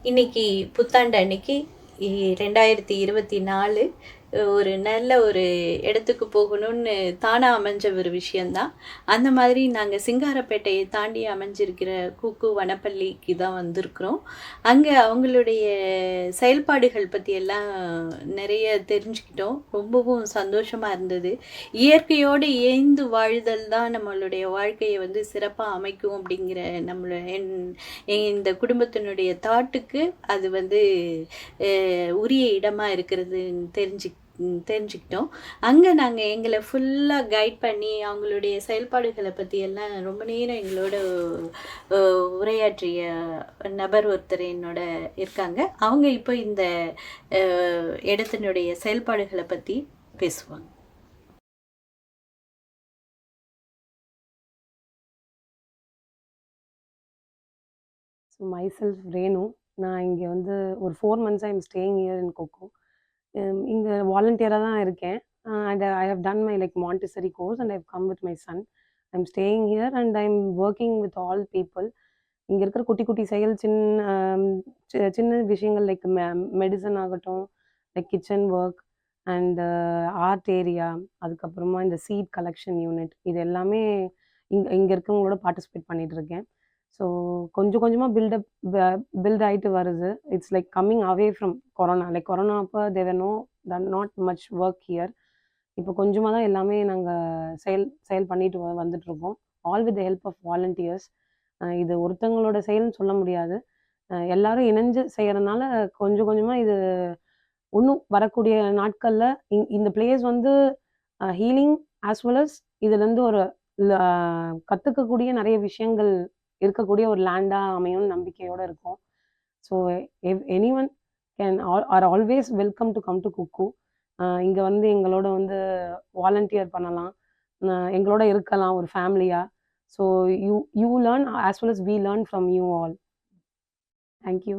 இன்னைக்கு புத்தாண்டு அன்னைக்கு ரெண்டாயிரத்தி இருபத்தி நாலு ஒரு நல்ல ஒரு இடத்துக்கு போகணும்னு தானாக அமைஞ்ச ஒரு விஷயந்தான் அந்த மாதிரி நாங்கள் சிங்காரப்பேட்டையை தாண்டி அமைஞ்சிருக்கிற கூக்கு வனப்பள்ளிக்கு தான் வந்திருக்கிறோம். அங்கே அவங்களுடைய செயல்பாடுகள் பற்றியெல்லாம் நிறைய தெரிஞ்சுக்கிட்டோம். ரொம்பவும் சந்தோஷமாக இருந்தது. இயற்கையோடு இயைந்து வாழ்தல் தான் நம்மளுடைய வாழ்க்கையை வந்து சிறப்பாக அமைக்கும் அப்படிங்கிற நம்மளோட என்- இந்த குடும்பத்தினுடைய தாட்டுக்கு அது வந்து உரிய இடமாக இருக்கிறதுன்னு தெரிஞ்சு தெரிஞ்சுக்கிட்டோம். அங்கே நாங்கள் எங்களை ஃபுல்லாக கைட் பண்ணி அவங்களுடைய செயல்பாடுகளை பற்றி எல்லாம் ரொம்ப நேரம் எங்களோட உரையாற்றிய நபர் ஒருத்தர் என்னோட இருக்காங்க. அவங்க இப்போ இந்த இடத்தினுடைய செயல்பாடுகளை பற்றி பேசுவாங்க. So my self Renu. நான் இங்கே வந்து ஒரு four months I am staying here in Cuckoo Um, இங்கே வாலண்டியராக தான் இருக்கேன். And I have done my like Montessori course and I've come with my son I am staying here and I am working with all people இங்கே இருக்கிற குட்டி குட்டி செயல் சின்ன um, சி- சின்ன விஷயங்கள் லைக் மெடிசன் ஆகட்டும் like kitchen work and art area அதுக்கப்புறமா இந்த சீட் கலெக்ஷன் யூனிட் இது எல்லாமே இங்கே இங்கே இருக்கவங்களோட பார்ட்டிசிபேட் பண்ணிகிட்ருக்கேன் இருக்கேன். ஸோ கொஞ்சம் கொஞ்சமாக பில்டப் பில்ட் ஆகிட்டு வருது. It's like coming away from corona like corona அப்போ there were no then not much work here இப்போ கொஞ்சமாக தான் எல்லாமே நாங்கள் செயல் செயல் பண்ணிட்டு வ- all with help of volunteers இது ஒருத்தவங்களோட செயல்னு சொல்ல முடியாது. எல்லாரும் இணைஞ்சு செய்கிறனால கொஞ்சம் கொஞ்சமாக இது இன்னும் வரக்கூடிய நாட்களில் இந் இந்த பிளேஸ் வந்து ஹீலிங் ஆஸ் வெல் அஸ் இதுலேருந்து ஒரு கற்றுக்கக்கூடிய நிறைய விஷயங்கள் இருக்கக்கூடிய ஒரு லேண்டாக அமையும்னு நம்பிக்கையோடு இருக்கும். So anyone can all are always welcome to come to Cuckoo இங்கே வந்து எங்களோட வந்து வாலண்டியர் பண்ணலாம். எங்களோட இருக்கலாம் ஒரு ஃபேமிலியாக so you you learn as well as we learn from you all thank you